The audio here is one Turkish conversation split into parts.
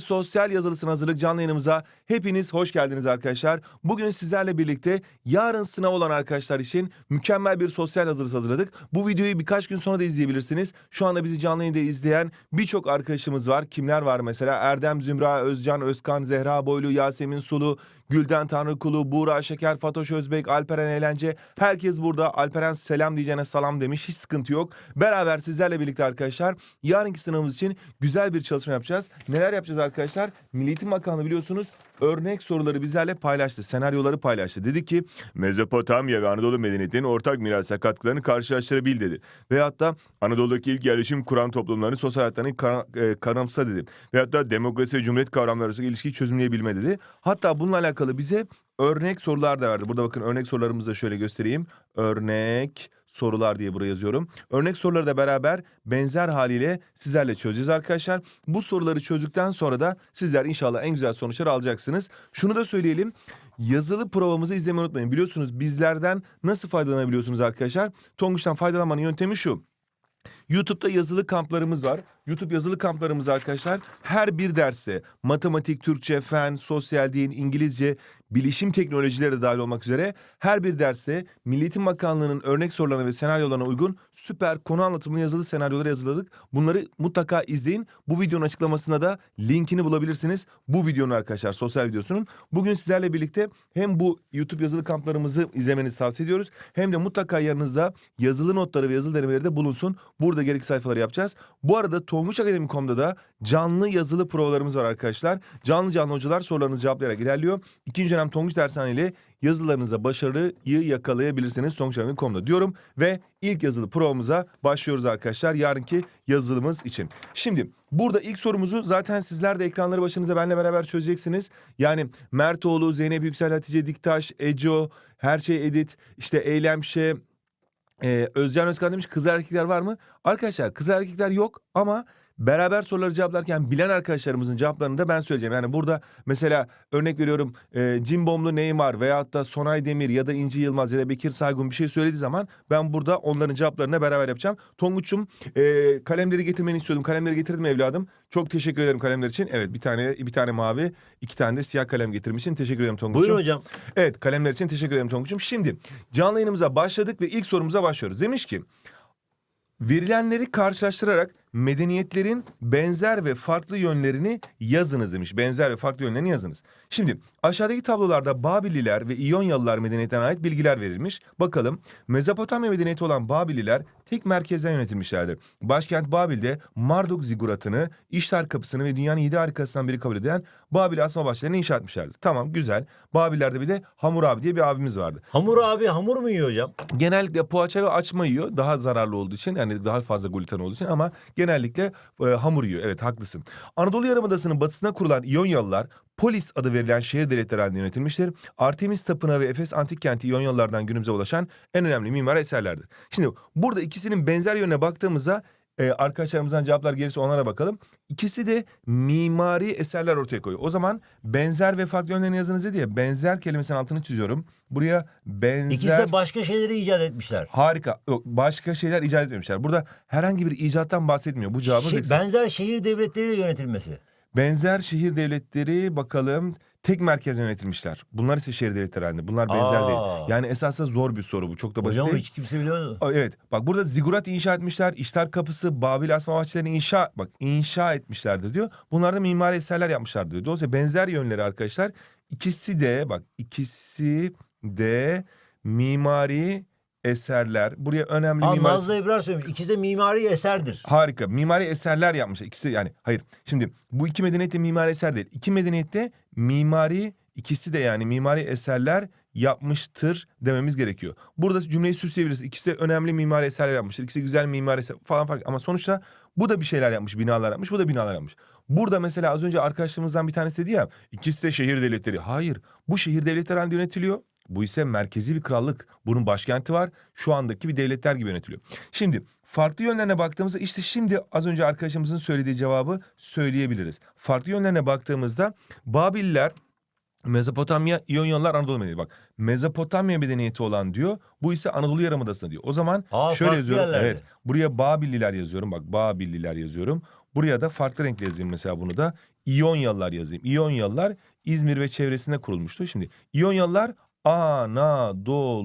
Sosyal yazılısına hazırlık canlı yayınımıza hepiniz hoş geldiniz arkadaşlar. Bugün sizlerle birlikte yarın sınav olan arkadaşlar için mükemmel bir sosyal hazırlısı hazırladık. Bu videoyu birkaç gün sonra da izleyebilirsiniz. Şu anda bizi canlı yayında izleyen birçok arkadaşımız var. Kimler var mesela? Erdem Zümra, Özcan, Özkan, Zehra Boylu, Yasemin Sulu, Gülden Tanrıkulu, Buğra Şeker, Fatoş Özbek, Alperen Eğlence. Herkes burada. Alperen selam diyeceğine salam demiş. Hiç sıkıntı yok. Beraber sizlerle birlikte arkadaşlar yarınki sınavımız için güzel bir çalışma yapacağız. Neler yapacağız arkadaşlar? Milli Eğitim Bakanlığı biliyorsunuz örnek soruları bizlerle paylaştı. Senaryoları paylaştı. Dedi ki Mezopotamya ve Anadolu medeniyetinin ortak mirasa katkılarını karşılaştırabil dedi. Veyahut da Anadolu'daki ilk yerleşim kuran toplumların sosyal hayatlarını kara, e, karamsa dedi. Veyahut da demokrasi ve cumhuriyet kavramları arasındaki ilişkiyi çözümleyebilme dedi. Hatta bununla alakalı bize örnek sorular da verdi. Burada bakın örnek sorularımızı da şöyle göstereyim. Örnek sorular diye buraya yazıyorum. Örnek soruları da beraber benzer haliyle sizlerle çözeceğiz arkadaşlar. Bu soruları çözdükten sonra da sizler inşallah en güzel sonuçları alacaksınız. Şunu da söyleyelim. Yazılı provamızı izlemeyi unutmayın. Biliyorsunuz bizlerden nasıl faydalanabiliyorsunuz arkadaşlar? Tonguç'tan faydalanmanın yöntemi şu. YouTube'da yazılı kamplarımız var. YouTube yazılı kamplarımız arkadaşlar her bir derste matematik, Türkçe, fen, sosyal din, İngilizce, bilişim teknolojileri de dahil olmak üzere her bir derste Milli Eğitim Bakanlığı'nın örnek sorularına ve senaryolarına uygun süper konu anlatımlı yazılı senaryoları hazırladık. Bunları mutlaka izleyin. Bu videonun açıklamasında da linkini bulabilirsiniz. Bu videonun arkadaşlar sosyal videosunun. Bugün sizlerle birlikte hem bu YouTube yazılı kamplarımızı izlemenizi tavsiye ediyoruz. Hem de mutlaka yanınızda yazılı notları ve yazılı denemeleri de bulunsun. Burada gerekli sayfaları yapacağız. Bu arada tonguçakademi.com'da da canlı yazılı provalarımız var arkadaşlar. Canlı canlı hocalar sorularınızı cevaplayarak ilerliyor. İkinci dönem Tonguç Dershane ile yazılarınıza başarıyı yakalayabilirsiniz tonguçakademi.com'da diyorum. Ve ilk yazılı provamıza başlıyoruz arkadaşlar yarınki yazılımız için. Şimdi burada ilk sorumuzu zaten sizler de ekranları başınıza benimle beraber çözeceksiniz. Yani Mertoğlu, Zeynep Yüksel, Hatice Diktaş, Eco, Her Şey Edit, işte Eylemşe, ee, Özcan Özkan demiş kız erkekler var mı? Arkadaşlar kız erkekler yok ama beraber soruları cevaplarken bilen arkadaşlarımızın cevaplarını da ben söyleyeceğim. Yani burada mesela örnek veriyorum e, Cimbomlu Neymar veyahut da Sonay Demir ya da İnci Yılmaz ya da Bekir Saygun bir şey söylediği zaman ben burada onların cevaplarını beraber yapacağım. Tonguç'um e, kalemleri getirmeni istiyordum. Kalemleri getirdim evladım. Çok teşekkür ederim kalemler için. Evet bir tane bir tane mavi, iki tane de siyah kalem getirmişsin. Teşekkür ederim Tonguç'um. Buyurun hocam. Evet kalemler için teşekkür ederim Tonguç'um. Şimdi canlı yayınımıza başladık ve ilk sorumuza başlıyoruz. Demiş ki verilenleri karşılaştırarak medeniyetlerin benzer ve farklı yönlerini yazınız demiş. Benzer ve farklı yönlerini yazınız. Şimdi aşağıdaki tablolarda Babililer ve İyonyalılar medeniyetine ait bilgiler verilmiş. Bakalım Mezopotamya medeniyeti olan Babililer tek merkezden yönetilmişlerdir. Başkent Babil'de Marduk ziguratını, İştar kapısını ve dünyanın yedi harikasından biri kabul eden Babil asma başlarını inşa etmişlerdir. Tamam güzel. Babillerde bir de Hamurabi diye bir abimiz vardı. Hamur abi hamur mu yiyor hocam? Genellikle poğaça ve açma yiyor. Daha zararlı olduğu için yani daha fazla gluten olduğu için ama genellikle e, hamur yiyor. Evet haklısın. Anadolu Yarımadası'nın batısına kurulan İyonyalılar Polis adı verilen şehir devletleri halinde yönetilmiştir. Artemis Tapınağı ve Efes Antik Kenti İyonyalılardan günümüze ulaşan en önemli mimari eserlerdir. Şimdi burada ikisinin benzer yönüne baktığımızda e, arkadaşlarımızdan cevaplar gelirse onlara bakalım. İkisi de mimari eserler ortaya koyuyor. O zaman benzer ve farklı yönlerini yazınız diye benzer kelimesinin altını çiziyorum. Buraya benzer... İkisi de başka şeyleri icat etmişler. Harika. Yok, başka şeyler icat etmemişler. Burada herhangi bir icattan bahsetmiyor. Bu cevabımız Şey, benzer şehir devletleriyle yönetilmesi. Benzer şehir devletleri bakalım tek merkezden yönetilmişler. Bunlar ise şehir devletleri halinde. Bunlar benzer Aa. değil. Yani esasında zor bir soru bu. Çok da basit Hocam değil. hiç kimse bilmiyordu. Aa, Evet. Bak burada zigurat inşa etmişler. İştar kapısı, Babil asma bahçelerini inşa bak inşa etmişlerdir diyor. Bunlar da mimari eserler yapmışlar diyor. Dolayısıyla benzer yönleri arkadaşlar. İkisi de bak ikisi de mimari eserler. Buraya önemli Aa, mimari Nazlı Ebrar söylemiş. İkisi de mimari eserdir. Harika. Mimari eserler yapmışlar. İkisi de yani hayır. Şimdi bu iki medeniyette mimari eser değil. İki medeniyette mimari ikisi de yani mimari eserler yapmıştır dememiz gerekiyor. Burada cümleyi süsleyebiliriz. İkisi de önemli mimari eserler yapmıştır. İkisi de güzel mimari eser falan fark. Ama sonuçta bu da bir şeyler yapmış. Binalar yapmış. Bu da binalar yapmış. Burada mesela az önce arkadaşlarımızdan bir tanesi dedi ya. ikisi de şehir devletleri. Hayır. Bu şehir devletleri halinde yönetiliyor. Bu ise merkezi bir krallık. Bunun başkenti var. Şu andaki bir devletler gibi yönetiliyor. Şimdi farklı yönlerine baktığımızda işte şimdi az önce arkadaşımızın söylediği cevabı söyleyebiliriz. Farklı yönlerine baktığımızda Babiller Mezopotamya, İyonyalılar Anadolu medeniyeti. Bak Mezopotamya medeniyeti olan diyor. Bu ise Anadolu Yarımadası'nda diyor. O zaman Aa, şöyle yazıyorum. yerlerde. Evet. Buraya Babilliler yazıyorum. Bak Babilliler yazıyorum. Buraya da farklı renkle yazayım mesela bunu da. İyonyalılar yazayım. İyonyalılar İzmir ve çevresinde kurulmuştu. Şimdi İyonyalılar Anadolu'da.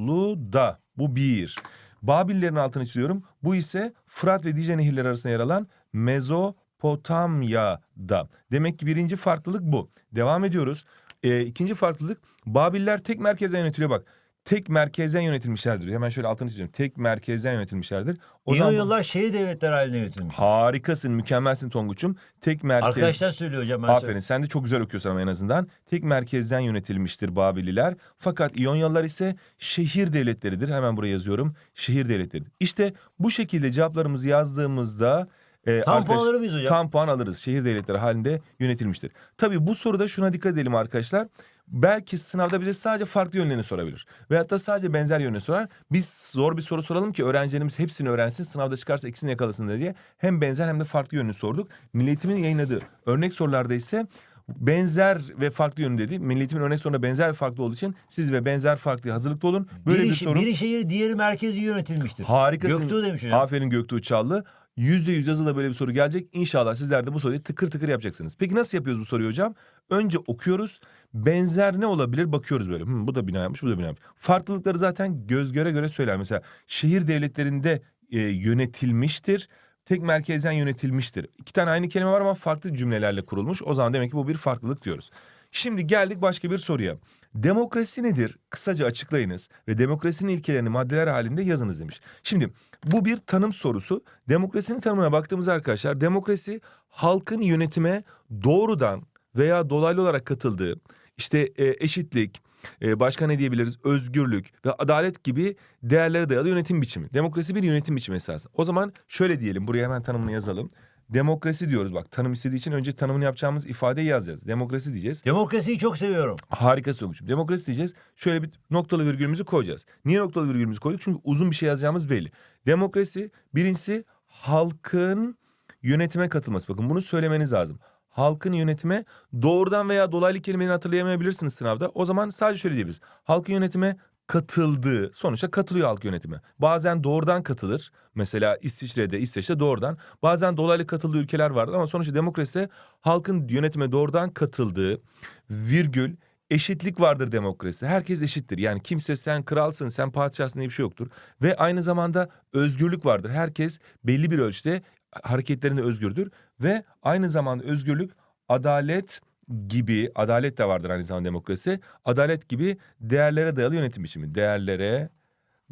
Bu bir. Babillerin altını çiziyorum. Bu ise Fırat ve Dicle nehirleri arasında yer alan Mezopotamya'da. Demek ki birinci farklılık bu. Devam ediyoruz. Ee, ikinci farklılık Babiller tek merkezden yönetiliyor bak. Tek merkezden yönetilmişlerdir. Hemen şöyle altını çiziyorum. Tek merkezden yönetilmişlerdir. O zaman İyonyalılar şehir devletler haline yönetilmiş. harikasın, mükemmelsin Tonguç'um. Tek merkez. Arkadaşlar söylüyor hocam. Ben Aferin söyleyeyim. sen de çok güzel okuyorsun ama en azından. Tek merkezden yönetilmiştir Babililer. Fakat İyonyalılar ise şehir devletleridir. Hemen buraya yazıyorum. Şehir devletleridir. İşte bu şekilde cevaplarımızı yazdığımızda... E, Tam puan alır mıyız hocam? Tam puan alırız. Şehir devletleri halinde yönetilmiştir. Tabii bu soruda şuna dikkat edelim arkadaşlar. Belki sınavda bize sadece farklı yönlerini sorabilir. Veyahut da sadece benzer yönünü sorar. Biz zor bir soru soralım ki öğrencilerimiz hepsini öğrensin. Sınavda çıkarsa ikisini yakalasın diye. Hem benzer hem de farklı yönünü sorduk. Milli Eğitim'in yayınladığı örnek sorularda ise benzer ve farklı yönü dedi. Milli Eğitim'in örnek soruna benzer ve farklı olduğu için siz ve benzer farklı hazırlıklı olun. Böyle biri, bir soru. biri şehir diğeri merkezi yönetilmiştir. Harikasın. Göktuğ demiş hocam. Aferin Göktuğ Çallı. Yüzde yüz yazıda böyle bir soru gelecek. İnşallah sizler de bu soruyu tıkır tıkır yapacaksınız. Peki nasıl yapıyoruz bu soruyu hocam? Önce okuyoruz. Benzer ne olabilir bakıyoruz böyle. Hı, bu da bina yapmış, bu da bina yapmış. Farklılıkları zaten göz göre göre söyler. Mesela şehir devletlerinde e, yönetilmiştir. Tek merkezden yönetilmiştir. İki tane aynı kelime var ama farklı cümlelerle kurulmuş. O zaman demek ki bu bir farklılık diyoruz. Şimdi geldik başka bir soruya. Demokrasi nedir? Kısaca açıklayınız ve demokrasinin ilkelerini maddeler halinde yazınız demiş. Şimdi bu bir tanım sorusu. Demokrasinin tanımına baktığımız arkadaşlar demokrasi halkın yönetime doğrudan veya dolaylı olarak katıldığı işte e, eşitlik, e, başka ne diyebiliriz? Özgürlük ve adalet gibi değerlere dayalı yönetim biçimi. Demokrasi bir yönetim biçimi esasında. O zaman şöyle diyelim buraya hemen tanımını yazalım. Demokrasi diyoruz bak tanım istediği için önce tanımını yapacağımız ifadeyi yazacağız. Demokrasi diyeceğiz. Demokrasiyi çok seviyorum. Harika söylemişim. Demokrasi diyeceğiz. Şöyle bir noktalı virgülümüzü koyacağız. Niye noktalı virgülümüzü koyduk? Çünkü uzun bir şey yazacağımız belli. Demokrasi birincisi halkın yönetime katılması. Bakın bunu söylemeniz lazım. Halkın yönetime doğrudan veya dolaylı kelimelerini hatırlayamayabilirsiniz sınavda. O zaman sadece şöyle diyebiliriz. Halkın yönetime katıldığı, sonuçta katılıyor halk yönetime. Bazen doğrudan katılır. Mesela İsviçre'de, İsveç'te doğrudan. Bazen dolaylı katıldığı ülkeler vardır ama sonuçta demokraside halkın yönetime doğrudan katıldığı, virgül, eşitlik vardır demokrasi. Herkes eşittir. Yani kimse sen kralsın, sen padişahsın diye bir şey yoktur. Ve aynı zamanda özgürlük vardır. Herkes belli bir ölçüde hareketlerinde özgürdür. Ve aynı zamanda özgürlük, adalet gibi, adalet de vardır aynı zamanda demokrasi. Adalet gibi değerlere dayalı yönetim biçimi. Değerlere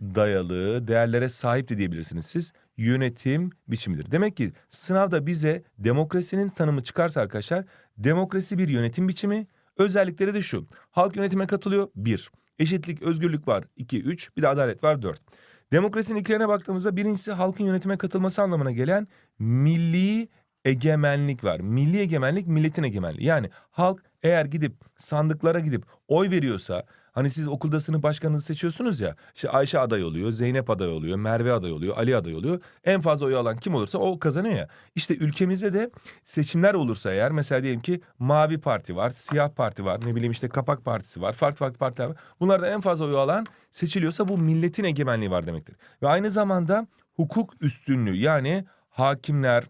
dayalı, değerlere sahip de diyebilirsiniz siz. Yönetim biçimidir. Demek ki sınavda bize demokrasinin tanımı çıkarsa arkadaşlar, demokrasi bir yönetim biçimi. Özellikleri de şu. Halk yönetime katılıyor. Bir. Eşitlik, özgürlük var. iki, üç. Bir de adalet var. Dört. Demokrasinin ilkelerine baktığımızda birincisi halkın yönetime katılması anlamına gelen milli egemenlik var. Milli egemenlik milletin egemenliği. Yani halk eğer gidip sandıklara gidip oy veriyorsa hani siz okulda sınıf başkanınızı seçiyorsunuz ya işte Ayşe aday oluyor, Zeynep aday oluyor, Merve aday oluyor, Ali aday oluyor. En fazla oy alan kim olursa o kazanıyor ya. İşte ülkemizde de seçimler olursa eğer mesela diyelim ki Mavi Parti var, Siyah Parti var, ne bileyim işte Kapak Partisi var, farklı farklı partiler var. Bunlardan en fazla oy alan seçiliyorsa bu milletin egemenliği var demektir. Ve aynı zamanda hukuk üstünlüğü yani hakimler,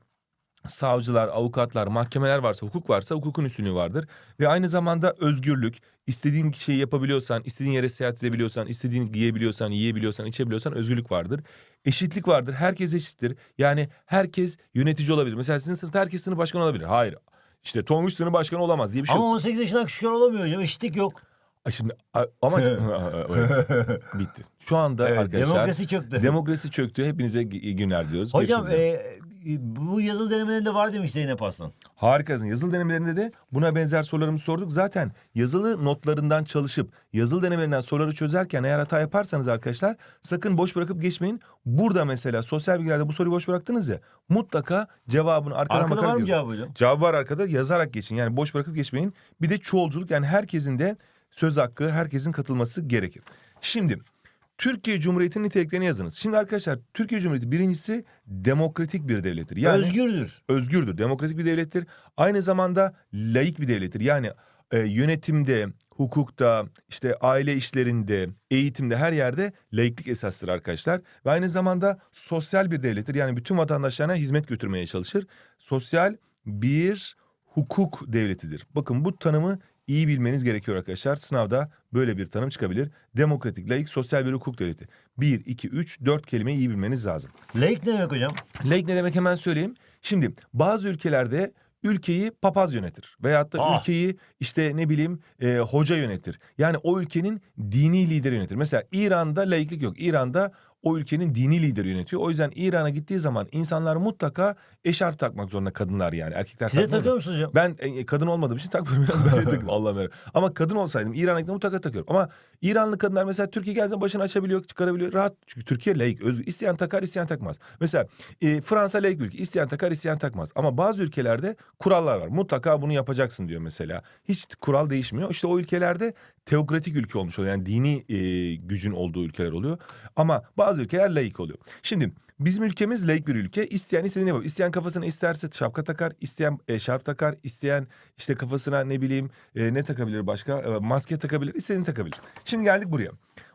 savcılar, avukatlar, mahkemeler varsa, hukuk varsa hukukun üstünlüğü vardır. Ve aynı zamanda özgürlük, istediğin şeyi yapabiliyorsan, istediğin yere seyahat edebiliyorsan, istediğin giyebiliyorsan, yiyebiliyorsan, içebiliyorsan özgürlük vardır. Eşitlik vardır, herkes eşittir. Yani herkes yönetici olabilir. Mesela sizin sınıfta herkes sınıf başkanı olabilir. Hayır. İşte Tonguç sınıf başkanı olamaz diye bir şey Ama yok. 18 yaşından küçük olamıyor hocam. Eşitlik yok. Ay Şimdi a- ama bitti. Şu anda Evet, arkadaşlar demokrasi çöktü. demokrasi çöktü. Hepinize iyi günler diyoruz. Hocam Görüşmek üzere. e, bu yazılı denemelerinde var demiş Zeynep Aslan. Harikasın. Yazılı denemelerinde de buna benzer sorularımızı sorduk. Zaten yazılı notlarından çalışıp yazılı denemelerinden soruları çözerken eğer hata yaparsanız arkadaşlar sakın boş bırakıp geçmeyin. Burada mesela sosyal bilgilerde bu soruyu boş bıraktınız ya mutlaka cevabını arkadan Arkada bakarak var mı cevabı hocam? Cevabı var arkada yazarak geçin. Yani boş bırakıp geçmeyin. Bir de çoğulculuk yani herkesin de söz hakkı, herkesin katılması gerekir. Şimdi Türkiye Cumhuriyeti'nin niteliklerini yazınız. Şimdi arkadaşlar Türkiye Cumhuriyeti birincisi demokratik bir devlettir. Yani Özgürdür. özgürdür, demokratik bir devlettir. Aynı zamanda laik bir devlettir. Yani e, yönetimde, hukukta, işte aile işlerinde, eğitimde her yerde laiklik esastır arkadaşlar. Ve aynı zamanda sosyal bir devlettir. Yani bütün vatandaşlarına hizmet götürmeye çalışır. Sosyal bir hukuk devletidir. Bakın bu tanımı iyi bilmeniz gerekiyor arkadaşlar. Sınavda böyle bir tanım çıkabilir. Demokratik, layık, sosyal bir hukuk devleti. 1, 2, 3, 4 kelimeyi iyi bilmeniz lazım. Laik ne demek hocam? Laik ne demek hemen söyleyeyim. Şimdi bazı ülkelerde ülkeyi papaz yönetir. Veyahut da Ah. ülkeyi işte ne bileyim e, hoca yönetir. Yani o ülkenin dini lideri yönetir. Mesela İran'da laiklik yok. İran'da o ülkenin dini lideri yönetiyor. O yüzden İran'a gittiği zaman insanlar mutlaka eşarp takmak zorunda kadınlar yani. Erkekler Size takıyor musunuz hocam? Ben e, kadın olmadığım için takmıyorum. Ben de Allah'ım yarabbim. Ama kadın olsaydım İran'a gittiğimde mutlaka takıyorum. Ama İranlı kadınlar mesela Türkiye geldiğinde başını açabiliyor, çıkarabiliyor. Rahat. Çünkü Türkiye laik, özgür. İsteyen takar, isteyen takmaz. Mesela e, Fransa laik ülke. İsteyen takar, isteyen takmaz. Ama bazı ülkelerde kurallar var. Mutlaka bunu yapacaksın diyor mesela. Hiç kural değişmiyor. İşte o ülkelerde teokratik ülke olmuş oluyor. Yani dini e, gücün olduğu ülkeler oluyor. Ama bazı ülkeler laik oluyor. Şimdi bizim ülkemiz laik bir ülke. İsteyen istediğini yapar. İsteyen kafasına isterse şapka takar, isteyen e, şarp takar, isteyen işte kafasına ne bileyim e, ne takabilir başka? E, maske takabilir, istediğini takabilir. Şimdi geldik buraya.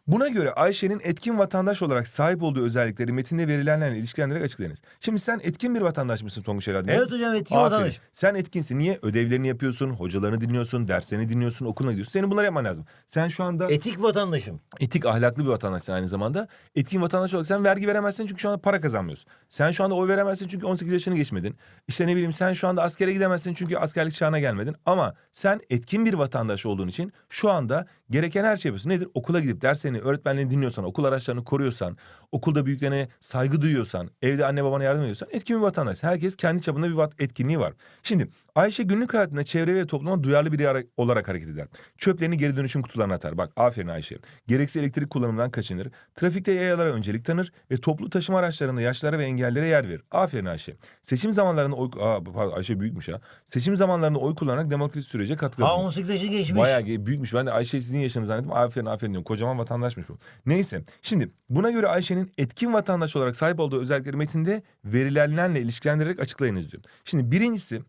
Buna göre Ayşe'nin etkin vatandaş olarak sahip olduğu özellikleri metinde verilenlerle ilişkilendirerek açıklayınız. Şimdi sen etkin bir vatandaş mısın Tonguç Herhalde? Evet hocam etkin Aferin. vatandaş. Sen etkinsin. Niye? Ödevlerini yapıyorsun, hocalarını dinliyorsun, derslerini dinliyorsun, okuluna gidiyorsun. Senin bunları yapman lazım. Sen şu anda Etik vatandaşım. etik, ahlaklı bir vatandaşsın aynı zamanda. Etkin vatandaş olarak sen vergi veremezsin çünkü şu anda para kazanmıyorsun. Sen şu anda oy veremezsin çünkü 18 yaşını geçmedin. İşte ne bileyim sen şu anda askere gidemezsin çünkü askerlik çağına gelmedin. Ama sen etkin bir vatandaş olduğun için şu anda gereken her şey yapıyorsun. Nedir? Okula gidip derslerini, öğretmenlerini dinliyorsan, okul araçlarını koruyorsan, okulda büyüklerine saygı duyuyorsan, evde anne babana yardım ediyorsan etkin bir vatandaş. Herkes kendi çapında bir vat- etkinliği var. Şimdi Ayşe günlük hayatında çevre ve topluma duyarlı biri ara- olarak hareket eder. Çöplerini geri dönüşüm kutularına atar. Bak aferin Ayşe. Gereksiz elektrik kullanımından kaçınır. Trafikte yayalara öncelik tanır ve toplu taşıma araçlarında yaşlara ve engellere yer verir. Aferin Ayşe. Seçim zamanlarında oy... Aa, pardon Ayşe büyükmüş ya. Seçim zamanlarında oy kullanarak demokratik sürece katkı Ha bulunur. 18 yaşını geçmiş. Bayağı büyükmüş. Ben de Ayşe sizin yaşınız zannettim. Aferin aferin diyorum. Kocaman vatandaşmış bu. Neyse. Şimdi buna göre Ayşe'nin etkin vatandaş olarak sahip olduğu özellikleri metinde verilenlerle ilişkilendirerek açıklayınız diyor. Şimdi birincisi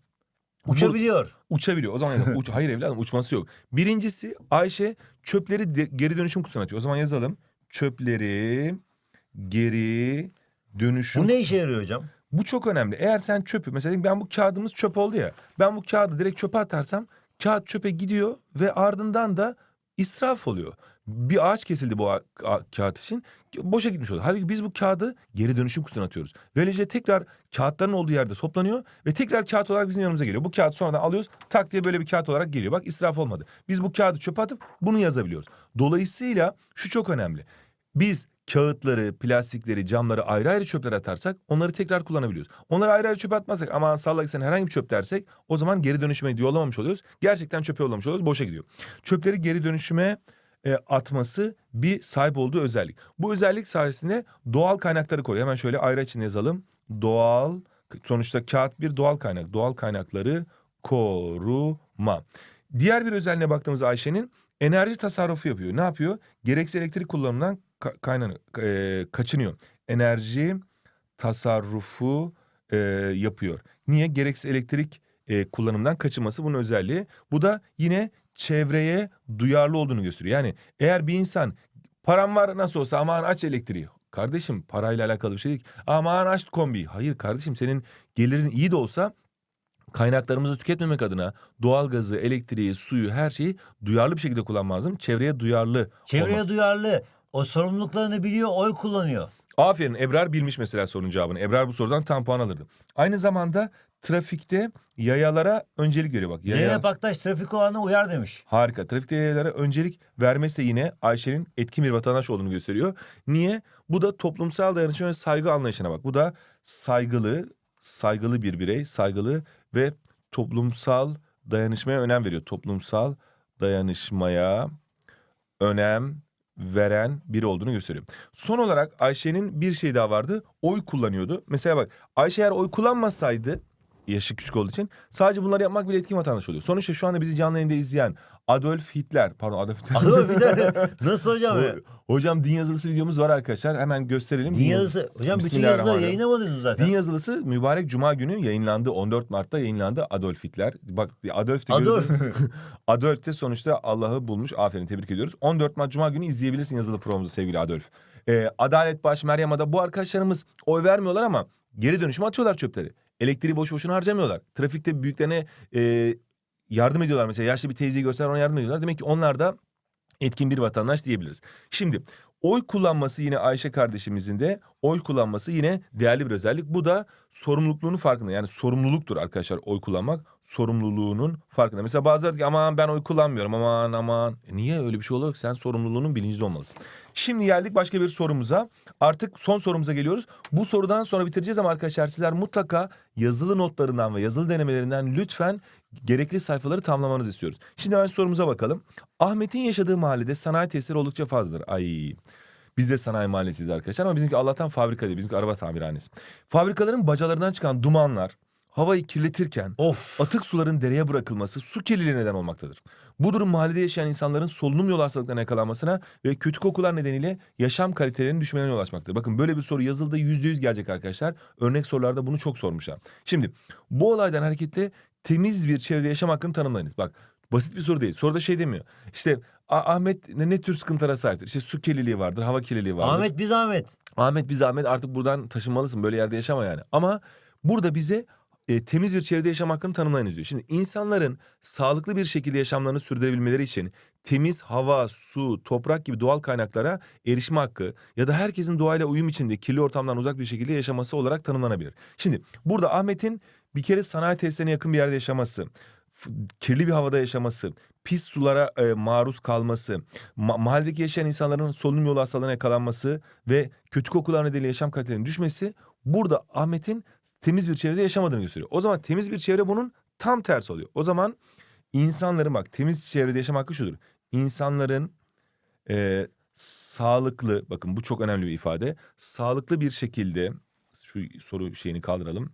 Uçabiliyor. uçabiliyor. O zaman yazalım. Uç- Hayır evladım uçması yok. Birincisi Ayşe çöpleri de- geri dönüşüm kutusuna atıyor. O zaman yazalım. Çöpleri geri dönüşüm Bu ne işe yarıyor hocam? bu çok önemli. Eğer sen çöpü mesela ben bu kağıdımız çöp oldu ya. Ben bu kağıdı direkt çöpe atarsam kağıt çöpe gidiyor ve ardından da israf oluyor. Bir ağaç kesildi bu kağıt için boşa gitmiş oluyor. Halbuki biz bu kağıdı geri dönüşüm kutusuna atıyoruz. Böylece tekrar kağıtların olduğu yerde toplanıyor ve tekrar kağıt olarak bizim yanımıza geliyor. Bu kağıt sonradan alıyoruz tak diye böyle bir kağıt olarak geliyor. Bak israf olmadı. Biz bu kağıdı çöpe atıp bunu yazabiliyoruz. Dolayısıyla şu çok önemli. Biz kağıtları, plastikleri, camları ayrı ayrı çöplere atarsak onları tekrar kullanabiliyoruz. Onları ayrı ayrı çöpe atmazsak aman salla sen herhangi bir çöp dersek o zaman geri dönüşüme yollamamış oluyoruz. Gerçekten çöpe yollamış oluyoruz. Boşa gidiyor. Çöpleri geri dönüşüme e, atması bir sahip olduğu özellik. Bu özellik sayesinde doğal kaynakları koruyor. Hemen şöyle ayrı içinde yazalım. Doğal sonuçta kağıt bir doğal kaynak. Doğal kaynakları koruma. Diğer bir özelliğine baktığımızda Ayşe'nin enerji tasarrufu yapıyor. Ne yapıyor? Gereksiz elektrik kullanımından ka- e, kaçınıyor. Enerji tasarrufu e, yapıyor. Niye? Gereksiz elektrik e, kullanımından kaçınması bunun özelliği. Bu da yine çevreye duyarlı olduğunu gösteriyor. Yani eğer bir insan param var nasıl olsa aman aç elektriği. Kardeşim parayla alakalı bir şey değil. Aman aç kombi. Hayır kardeşim senin gelirin iyi de olsa kaynaklarımızı tüketmemek adına doğalgazı, elektriği, suyu her şeyi duyarlı bir şekilde kullanmamız lazım. Çevreye duyarlı Çevreye olmak. duyarlı. O sorumluluklarını biliyor, oy kullanıyor. Aferin Ebrar bilmiş mesela sorunun cevabını. Ebrar bu sorudan tam puan alırdı. Aynı zamanda trafikte yayalara öncelik veriyor bak. Yaya... Zeynep Aktaş trafik olanına uyar demiş. Harika. Trafikte yayalara öncelik vermesi de yine Ayşe'nin etkin bir vatandaş olduğunu gösteriyor. Niye? Bu da toplumsal dayanışma ve saygı anlayışına bak. Bu da saygılı, saygılı bir birey, saygılı ve toplumsal dayanışmaya önem veriyor. Toplumsal dayanışmaya önem veren biri olduğunu gösteriyor. Son olarak Ayşe'nin bir şey daha vardı. Oy kullanıyordu. Mesela bak Ayşe eğer oy kullanmasaydı yaşı küçük olduğu için sadece bunları yapmak bile etkin vatandaş oluyor. Sonuçta şu anda bizi canlı yayında izleyen Adolf Hitler, pardon Adolf Hitler. Adolf Hitler. Nasıl hocam ya? Hocam din yazılısı videomuz var arkadaşlar. Hemen gösterelim. Din yazısı. Hocam bütün yazıları yayınlamadınız zaten. Din yazılısı mübarek cuma günü yayınlandı. 14 Mart'ta yayınlandı Adolf Hitler. Bak Adolf de Adolf. Adolf de sonuçta Allah'ı bulmuş. Aferin tebrik ediyoruz. 14 Mart cuma günü izleyebilirsin yazılı programımızı sevgili Adolf. Ee, Adalet Baş, Meryem Ada bu arkadaşlarımız oy vermiyorlar ama geri dönüşüme atıyorlar çöpleri. Elektriği boş boşuna harcamıyorlar. Trafikte büyüklerine e, yardım ediyorlar. Mesela yaşlı bir teyzeyi görseler ona yardım ediyorlar. Demek ki onlar da etkin bir vatandaş diyebiliriz. Şimdi oy kullanması yine Ayşe kardeşimizin de oy kullanması yine değerli bir özellik. Bu da sorumluluğunun farkında. Yani sorumluluktur arkadaşlar oy kullanmak. Sorumluluğunun farkında. Mesela bazıları ki aman ben oy kullanmıyorum aman aman. E niye öyle bir şey oluyor? Sen sorumluluğunun bilincinde olmalısın. Şimdi geldik başka bir sorumuza. Artık son sorumuza geliyoruz. Bu sorudan sonra bitireceğiz ama arkadaşlar sizler mutlaka yazılı notlarından ve yazılı denemelerinden lütfen gerekli sayfaları tamamlamanızı istiyoruz. Şimdi hemen sorumuza bakalım. Ahmet'in yaşadığı mahallede sanayi tesisleri oldukça fazladır. Ay biz de sanayi mahallesiyiz arkadaşlar ama bizimki Allah'tan fabrika değil. Bizimki araba tamirhanesi. Fabrikaların bacalarından çıkan dumanlar havayı kirletirken Of. atık suların dereye bırakılması su kirliliğine neden olmaktadır. Bu durum mahallede yaşayan insanların solunum yolu hastalıklarına yakalanmasına ve kötü kokular nedeniyle yaşam kalitelerinin düşmelerine yol açmaktadır. Bakın böyle bir soru yazıldığı yüzde yüz gelecek arkadaşlar. Örnek sorularda bunu çok sormuşlar. Şimdi bu olaydan hareketle temiz bir çevrede yaşam hakkını tanımlayınız. Bak basit bir soru değil. Soruda şey demiyor. İşte "A- Ahmet ne, ne tür sıkıntılara sahiptir? İşte su kirliliği vardır, hava kirliliği vardır. Ahmet bir zahmet. Ahmet bir zahmet artık buradan taşınmalısın. Böyle yerde yaşama yani. Ama burada bize e, temiz bir çevrede yaşam hakkını tanımlayınız diyor. Şimdi insanların sağlıklı bir şekilde yaşamlarını sürdürebilmeleri için temiz hava, su, toprak gibi doğal kaynaklara erişme hakkı ya da herkesin doğayla uyum içinde kirli ortamdan uzak bir şekilde yaşaması olarak tanımlanabilir. Şimdi burada Ahmet'in bir kere sanayi tesislerine yakın bir yerde yaşaması, kirli bir havada yaşaması, pis sulara e, maruz kalması, ma- mahalledeki yaşayan insanların solunum yolu hastalığına yakalanması ve kötü kokular nedeniyle yaşam kalitelerinin düşmesi burada Ahmet'in temiz bir çevrede yaşamadığını gösteriyor. O zaman temiz bir çevre bunun tam tersi oluyor. O zaman insanların bak temiz çevrede yaşam hakkı şudur. İnsanların e, sağlıklı bakın bu çok önemli bir ifade. Sağlıklı bir şekilde şu soru şeyini kaldıralım.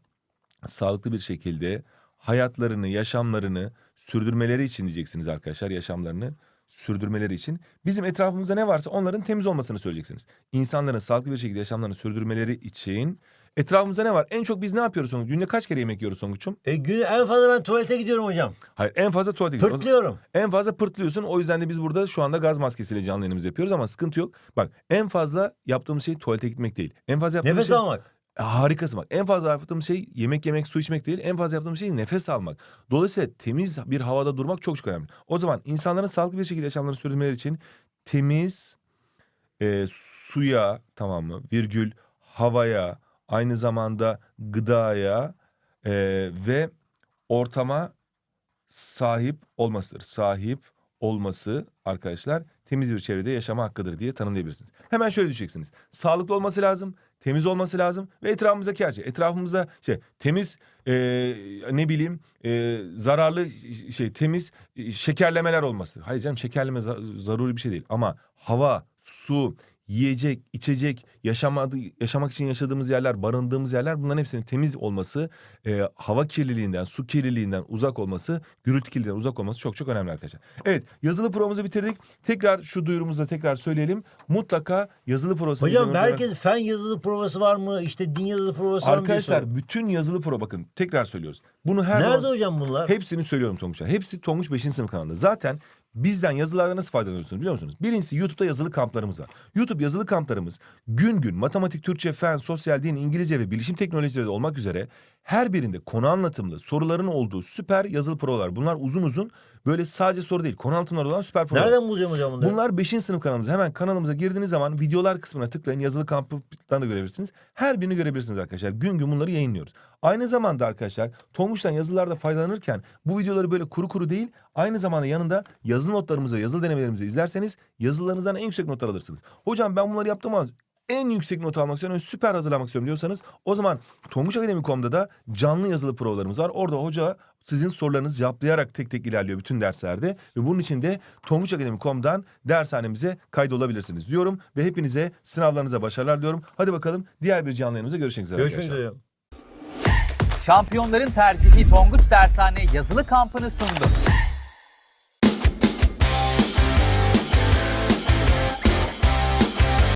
Sağlıklı bir şekilde hayatlarını, yaşamlarını sürdürmeleri için diyeceksiniz arkadaşlar yaşamlarını sürdürmeleri için. Bizim etrafımızda ne varsa onların temiz olmasını söyleyeceksiniz. İnsanların sağlıklı bir şekilde yaşamlarını sürdürmeleri için etrafımızda ne var? En çok biz ne yapıyoruz Songuç? Günde kaç kere yemek yiyoruz Songuç'um? E, gün, en fazla ben tuvalete gidiyorum hocam. Hayır en fazla tuvalete gidiyoruz. Pırtlıyorum. En fazla pırtlıyorsun. O yüzden de biz burada şu anda gaz maskesiyle canlı yayınımızı yapıyoruz ama sıkıntı yok. Bak en fazla yaptığımız şey tuvalete gitmek değil. En fazla yaptığımız Nefes şey... almak. E, Harikasın bak. En fazla yaptığımız şey yemek yemek, su içmek değil. En fazla yaptığımız şey nefes almak. Dolayısıyla temiz bir havada durmak çok çok önemli. O zaman insanların sağlıklı bir şekilde yaşamlarını sürdürmeleri için temiz e, suya tamam mı? Virgül havaya aynı zamanda gıdaya e, ve ortama sahip olmasıdır. Sahip olması arkadaşlar temiz bir çevrede yaşama hakkıdır diye tanımlayabilirsiniz. Hemen şöyle düşeceksiniz. Sağlıklı olması lazım, temiz olması lazım ve etrafımızdaki her şey. Etrafımızda şey temiz e, ne bileyim e, zararlı şey temiz şekerlemeler olmasıdır. Hayır canım şekerleme za- zaruri bir şey değil ama hava, su, yiyecek, içecek, yaşamadı, yaşamak için yaşadığımız yerler, barındığımız yerler bunların hepsinin temiz olması, e, hava kirliliğinden, su kirliliğinden uzak olması, gürültü kirliliğinden uzak olması çok çok önemli arkadaşlar. Evet yazılı provamızı bitirdik. Tekrar şu duyurumuzu da tekrar söyleyelim. Mutlaka yazılı provasını Hocam herkes fen yazılı provası var mı? İşte din yazılı provası var mı? Arkadaşlar bütün yazılı prova bakın tekrar söylüyoruz. Bunu her Nerede zaman hocam bunlar? hepsini söylüyorum Tonguç'a. Hepsi Tonguç 5. sınıf kanalında. Zaten bizden yazılardan nasıl faydalanıyorsunuz biliyor musunuz? Birincisi YouTube'da yazılı kamplarımız var. YouTube yazılı kamplarımız gün gün matematik, Türkçe, fen, sosyal, din, İngilizce ve bilişim teknolojileri de olmak üzere her birinde konu anlatımlı soruların olduğu süper yazılı provalar. Bunlar uzun uzun böyle sadece soru değil konu anlatımları olan süper provalar. Nereden bulacağım hocam bunları? Bunlar 5. sınıf kanalımız. Hemen kanalımıza girdiğiniz zaman videolar kısmına tıklayın. Yazılı kamptan da görebilirsiniz. Her birini görebilirsiniz arkadaşlar. Gün gün bunları yayınlıyoruz. Aynı zamanda arkadaşlar Tonguç'tan yazılarda faydalanırken bu videoları böyle kuru kuru değil aynı zamanda yanında yazılı notlarımızı ve yazılı denemelerimizi izlerseniz yazılarınızdan en yüksek notlar alırsınız. Hocam ben bunları yaptım ama en yüksek not almak istiyorum, süper hazırlamak istiyorum diyorsanız o zaman tonguçakademi.com'da da canlı yazılı provalarımız var. Orada hoca sizin sorularınızı cevaplayarak tek tek ilerliyor bütün derslerde ve bunun için de tonguçakademi.com'dan dershanemize kaydolabilirsiniz diyorum ve hepinize sınavlarınıza başarılar diliyorum. Hadi bakalım diğer bir canlı yayınımızda görüşmek üzere Görüşmek arkadaşlar. üzere. Şampiyonların tercihi Tonguç Dershane yazılı kampını sundu.